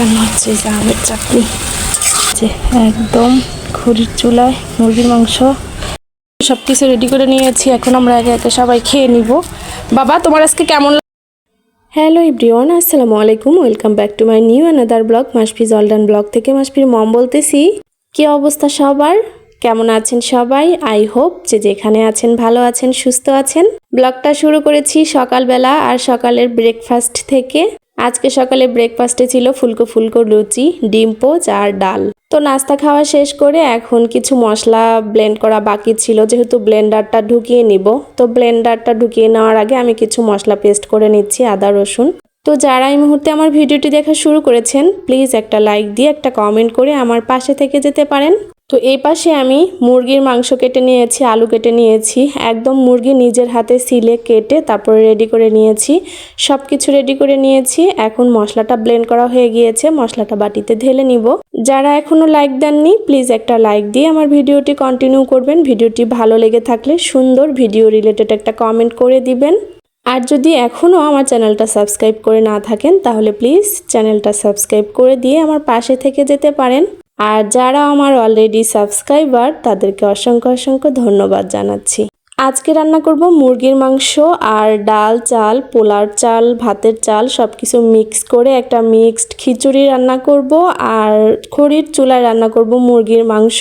বসানো যে আমের চাটনি। যে একদম খড়ির চুলায় মুরগির মাংস। সব কিছু রেডি করে নিয়েছি, এখন আমরা একে একে সবাই খেয়ে নিব। বাবা, তোমার আজকে কেমন হ্যালো ইব্রিওয়ান আসসালামু আলাইকুম। Welcome back to my new another blog Masfiz অলডান blog থেকে মাসফির মম বলতেছি। কি অবস্থা সবার? কেমন আছেন সবাই? আই হোপ যে যেখানে আছেন, ভালো আছেন, সুস্থ আছেন। ব্লগটা শুরু করেছি সকালবেলা আর সকালের ব্রেকফাস্ট থেকে। আজকে সকালে ব্রেকফাস্টে ছিল ফুলকো ফুলকো লুচি ডিম পোচ আর ডাল। তো নাস্তা খাওয়া শেষ করে এখন কিছু মশলা ব্লেন্ড করা বাকি ছিল, যেহেতু ব্লেন্ডারটা ঢুকিয়ে নিব। তো ব্লেন্ডারটা ঢুকিয়ে নেওয়ার আগে আমি কিছু মশলা পেস্ট করে নিচ্ছি, আদা, রসুন। তো যারা এই মুহূর্তে আমার ভিডিওটি দেখা শুরু করেছেন প্লিজ একটা লাইক দিয়ে একটা কমেন্ট করে আমার পাশে থেকে যেতে পারেন। তো এই পাশে আমি মুরগির মাংস কেটে নিয়েছি, আলু কেটে নিয়েছি। একদম মুরগি নিজের হাতে সিলে কেটে তারপরে রেডি করে নিয়েছি। সব কিছু রেডি করে নিয়েছি। এখন মশলাটা ব্লেন্ড করা হয়ে গিয়েছে। মশলাটা বাটিতে ঢেলে নিব। যারা এখনও লাইক দেননি প্লিজ একটা লাইক দিয়ে আমার ভিডিওটি কন্টিনিউ করবেন। ভিডিওটি ভালো লেগে থাকলে সুন্দর ভিডিও রিলেটেড একটা কমেন্ট করে দিবেন। আর যদি এখনও আমার চ্যানেলটা সাবস্ক্রাইব করে না থাকেন, তাহলে প্লিজ চ্যানেলটা সাবস্ক্রাইব করে দিয়ে আমার পাশে থেকে যেতে পারেন। আর যারা আমার অলরেডি সাবস্ক্রাইবার তাদেরকে অসংখ্য অসংখ্য ধন্যবাদ জানাচ্ছি। আজকে রান্না করব মুরগির মাংস আর ডাল, চাল, পোলার চাল, ভাতের চাল সব কিছু মিক্স করে একটা মিক্সড খিচুড়ি রান্না করব আর খড়ির চুলায় রান্না করব মুরগির মাংস।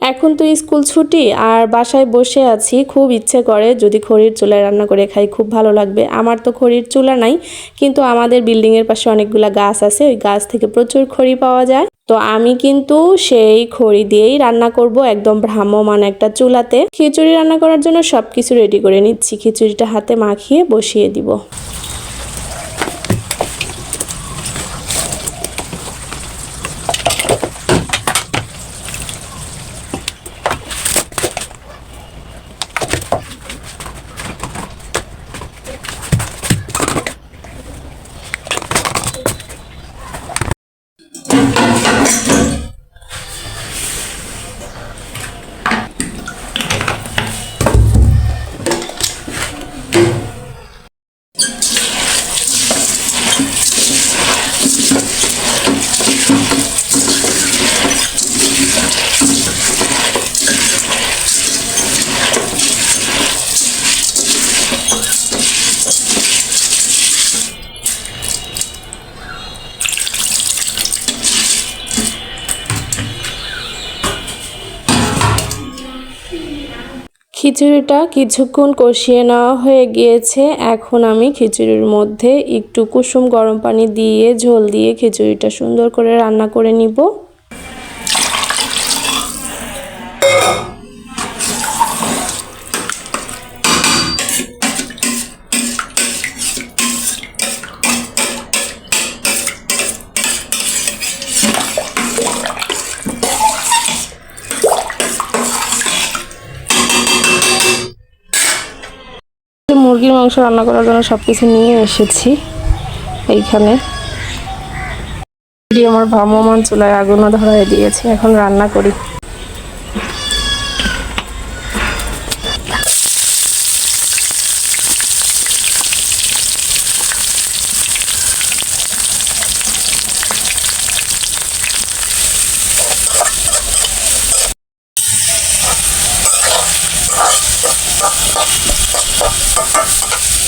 এখন তো স্কুল ছুটি আর বাসায় বসে আছি, খুব ইচ্ছে করে যদি খড়ির চুলায় রান্না করে খাই, খুব ভালো লাগবে। আমার তো খড়ির চুলা নাই, কিন্তু আমাদের বিল্ডিংয়ের পাশে অনেকগুলা গাছ আছে, ওই গাছ থেকে প্রচুর খড়ি পাওয়া যায়। তো আমি কিন্তু সেই খড়ি দিয়েই রান্না করব একদম ভ্রাম্যমান একটা চুলাতে। খিচুড়ি রান্না করার জন্য সব কিছু রেডি করে নিচ্ছি। খিচুড়িটা হাতে মাখিয়ে বসিয়ে দিব। খিচুড়িটা কিছুক্ষণ কষিয়ে নেওয়া হয়ে গিয়েছে। এখন আমি খিচুড়ির মধ্যে একটু কুসুম গরম পানি দিয়ে ঝোল দিয়ে খিচুড়িটা সুন্দর করে রান্না করে নিব। মাংস রান্না করার জন্য সব কিছু নিয়ে এসেছি এইখানে। আমার ভ্রাম্যমান চুলায় আগুনও ধরাই দিয়েছি, এখন রান্না করি। Thank you.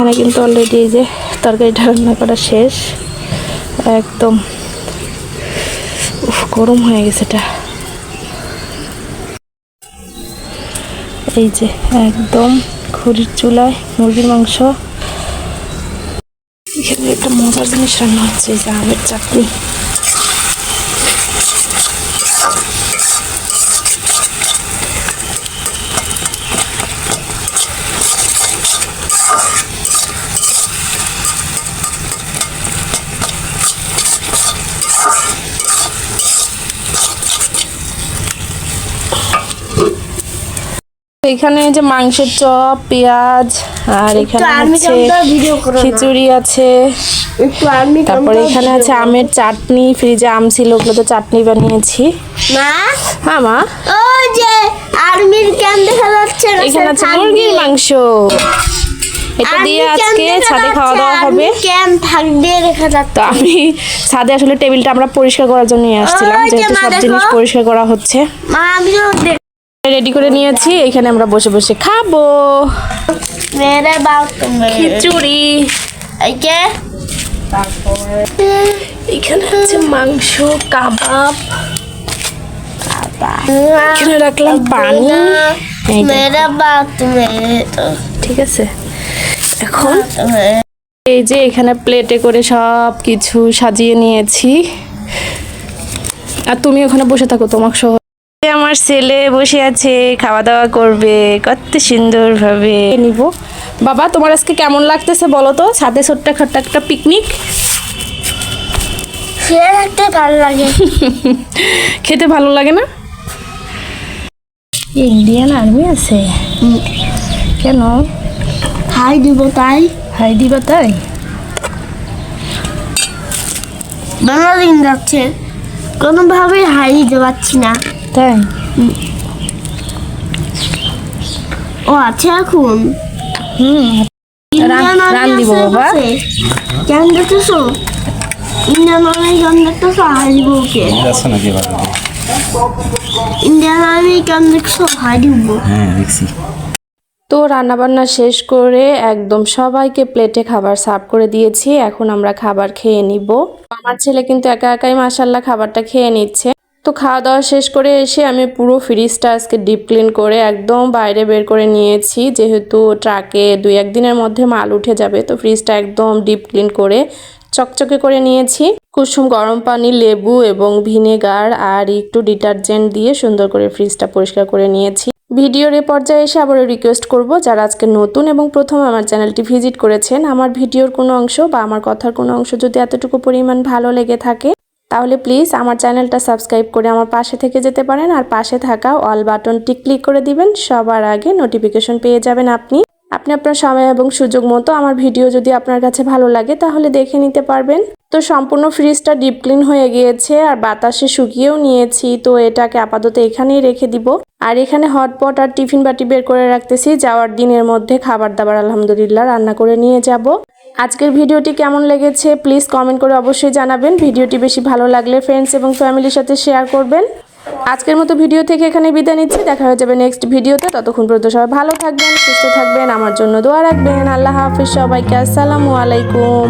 এখানে কিন্তু অলরেডি এই যে তরকারি রান্না করা শেষ। একদম গরম হয়ে গেছে এটা। এই যে একদম খড়ির চুলায় মুরগির মাংস। এখানে একটা মজার জিনিস রান্না হচ্ছে, এই যে আমের চাটনি। এখানে যে মাংসের চপ পেঁয়াজ আর এখানে না। খিচুড়ি আছে। তারপরে এখানে আছে আমের চাটনি ফ্রিজে আম ছিল ওগুলো তো চাটনি বানিয়েছি। মা? হ্যাঁ মা? আর্মির ক্যাম্প দেখা যাচ্ছে এখানে আছে মুরগির মাংস। এটা দিয়ে আজকে ছাদে খাওয়া দাওয়া হবে। আর্মি ক্যাম্প থাকবে দেখা যাচ্ছে। তো আমি ছাদে আসলে টেবিলটা আমরা পরিষ্কার করার জন্য নিয়ে আসছিলাম যেহেতু সব জিনিস পরিষ্কার করা হচ্ছে। রেডি করে নিয়েছি এখানে আমরা বসে বসে খাব। খিচুড়ি। এখানে আছে মাংস কাবাব। এখানে রাখলাম পানি। ঠিক আছে। এখন এই যে এখানে প্লেটে করে সব কিছু সাজিয়ে নিয়েছি। আর তুমি ওখানে বসে থাকো তোমাকে সহ আমার ছেলে বসে আছে খাওয়া দাওয়া করবে কত সুন্দর ভাবে নিব। বাবা তোমার আজকে কেমন লাগতেছে বলো তো? সাথে ছোট্ট খাট্ট একটা পিকনিক থাকতে ভালো লাগে। খেতে ভালো লাগে না? ইন্ডিয়ান আর্মি আছে। কেন? হাই দিব তাই। হাই দিবা তাই? ভালো দিন যাচ্ছে। কোনোভাবেই হাই দিতে পারছি না। তাই? ও আছে এখন। হুম রান- দিব বাবা। দেখতেছো? ইন্ডিয়ান আর্মি দেখতেছো? ওকে। যাচ্ছে নাকি এবার? ইন্ডিয়ান আর্মি কেমন দেখছ দিব। হ্যাঁ দেখছি। তো রান্নাবান্না শেষ করে একদম সবাইকে প্লেটে খাবার সার্ভ করে দিয়েছি। এখন আমরা খাবার খেয়ে নিব। আমার ছেলে কিন্তু একা একাই মাসাল্লাহ খাবারটা খেয়ে নিচ্ছে। তো খাওয়া দাওয়া শেষ করে এসে আমি পুরো ফ্রিজটা আজকে ডিপ ক্লিন করে একদম বাইরে বের করে নিয়েছি। যেহেতু ট্রাকে দুই একদিনের মধ্যে মাল উঠে যাবে, তো ফ্রিজটা একদম ডিপ ক্লিন করে চকচকে করে নিয়েছি। কুসুম গরম পানি, লেবু এবং ভিনেগার আর একটু ডিটারজেন্ট দিয়ে সুন্দর করে ফ্রিজটা পরিষ্কার করে নিয়েছি। ভিডিওর এ পর্যায়ে এসে আবারও রিকোয়েস্ট করব, যারা আজকে নতুন এবং প্রথম আমার চ্যানেলটি ভিজিট করেছেন, আমার ভিডিওর কোনো অংশ বা আমার কথার কোনো অংশ যদি এতটুকু পরিমাণ ভালো লেগে থাকে তাহলে প্লিজ আমার চ্যানেলটা সাবস্ক্রাইব করে আমার পাশে থেকে যেতে পারেন আর পাশে থাকা অল বাটনটি ক্লিক করে দিবেন। সবার আগে নোটিফিকেশন পেয়ে যাবেন আপনি। আপনি আপনার সময় এবং সুযোগ মতো আমার ভিডিও যদি আপনার কাছে ভালো লাগে তাহলে দেখে নিতে পারবেন। তো সম্পূর্ণ ফ্রিজটা ডিপ ক্লিন হয়ে গিয়েছে আর বাতাসে শুকিয়েও নিয়েছি। তো এটাকে আপাতত এখানেই রেখে দিব। আর এখানে হটপট আর টিফিন বাটি বের করে রাখতেছি। যাওয়ার দিনের মধ্যে খাবার দাবার আলহামদুলিল্লাহ রান্না করে নিয়ে যাব। আজকের ভিডিওটি কেমন লেগেছে প্লিজ কমেন্ট করে অবশ্যই জানাবেন। ভিডিওটি বেশি ভালো লাগলে ফ্রেন্ডস এবং ফ্যামিলির সাথে শেয়ার করবেন। আজকের মতো ভিডিও থেকে এখানে বিদায় নিচ্ছি। দেখা হয়ে যাবে নেক্সট ভিডিওতে ততক্ষণ পর্যন্ত সবাই ভালো থাকবেন, সুস্থ থাকবেন। আমার জন্য দোয়া রাখবেন। আল্লাহ হাফিজ সবাইকে। আসসালামু আলাইকুম।